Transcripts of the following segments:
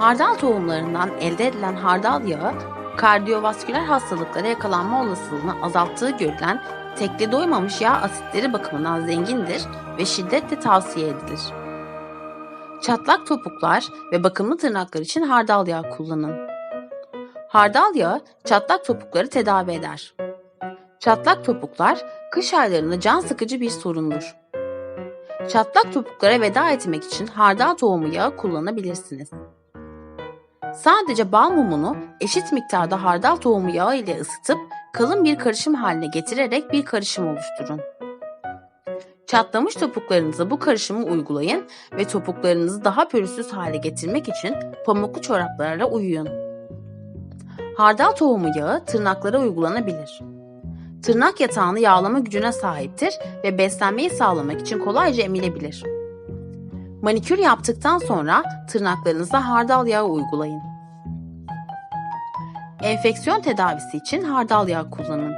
Hardal tohumlarından elde edilen hardal yağı, kardiyovasküler hastalıklara yakalanma olasılığını azalttığı görülen tekli doymamış yağ asitleri bakımından zengindir ve şiddetle tavsiye edilir. Çatlak topuklar ve bakımlı tırnaklar için hardal yağı kullanın. Hardal yağı çatlak topukları tedavi eder. Çatlak topuklar kış aylarında can sıkıcı bir sorundur. Çatlak topuklara veda etmek için hardal tohumu yağı kullanabilirsiniz. Sadece bal mumunu eşit miktarda hardal tohumu yağı ile ısıtıp kalın bir karışım haline getirerek bir karışım oluşturun. Çatlamış topuklarınıza bu karışımı uygulayın ve topuklarınızı daha pürüzsüz hale getirmek için pamuklu çoraplarla uyuyun. Hardal tohumu yağı tırnaklara uygulanabilir. Tırnak yatağını yağlama gücüne sahiptir ve beslenmeyi sağlamak için kolayca emilebilir. Manikür yaptıktan sonra tırnaklarınıza hardal yağı uygulayın. Enfeksiyon tedavisi için hardal yağı kullanın.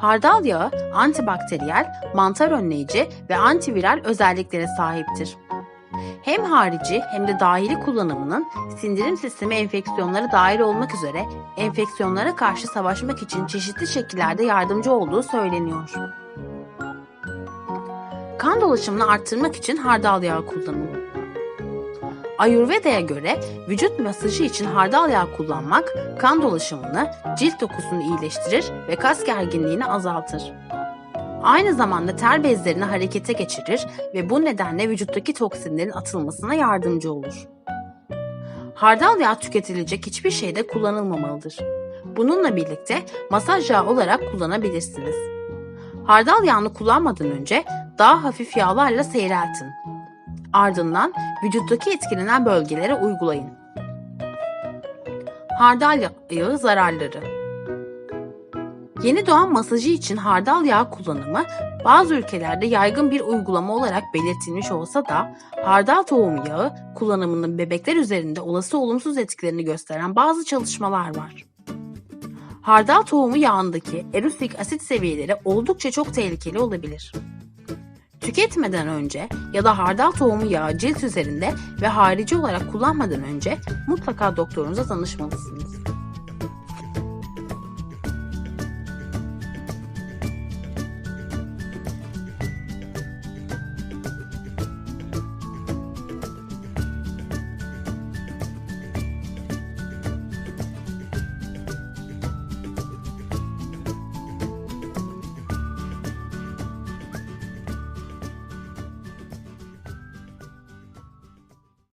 Hardal yağı antibakteriyel, mantar önleyici ve antiviral özelliklere sahiptir. Hem harici hem de dahili kullanımının sindirim sistemi enfeksiyonları dahil olmak üzere enfeksiyonlara karşı savaşmak için çeşitli şekillerde yardımcı olduğu söyleniyor. Kan dolaşımını arttırmak için hardal yağı kullanın. Ayurveda'ya göre vücut masajı için hardal yağı kullanmak kan dolaşımını, cilt dokusunu iyileştirir ve kas gerginliğini azaltır. Aynı zamanda ter bezlerini harekete geçirir ve bu nedenle vücuttaki toksinlerin atılmasına yardımcı olur. Hardal yağı tüketilecek hiçbir şeyde kullanılmamalıdır. Bununla birlikte masaj yağı olarak kullanabilirsiniz. Hardal yağını kullanmadan önce daha hafif yağlarla seyreltin. Ardından vücuttaki etkilenen bölgelere uygulayın. Hardal yağı zararları Yeni doğan masajı için hardal yağı kullanımı bazı ülkelerde yaygın bir uygulama olarak belirtilmiş olsa da hardal tohumu yağı kullanımının bebekler üzerinde olası olumsuz etkilerini gösteren bazı çalışmalar var. Hardal tohumu yağındaki erosik asit seviyeleri oldukça çok tehlikeli olabilir. Tüketmeden önce ya da hardal tohumu yağı cilt üzerinde ve harici olarak kullanmadan önce mutlaka doktorunuza danışmalısınız.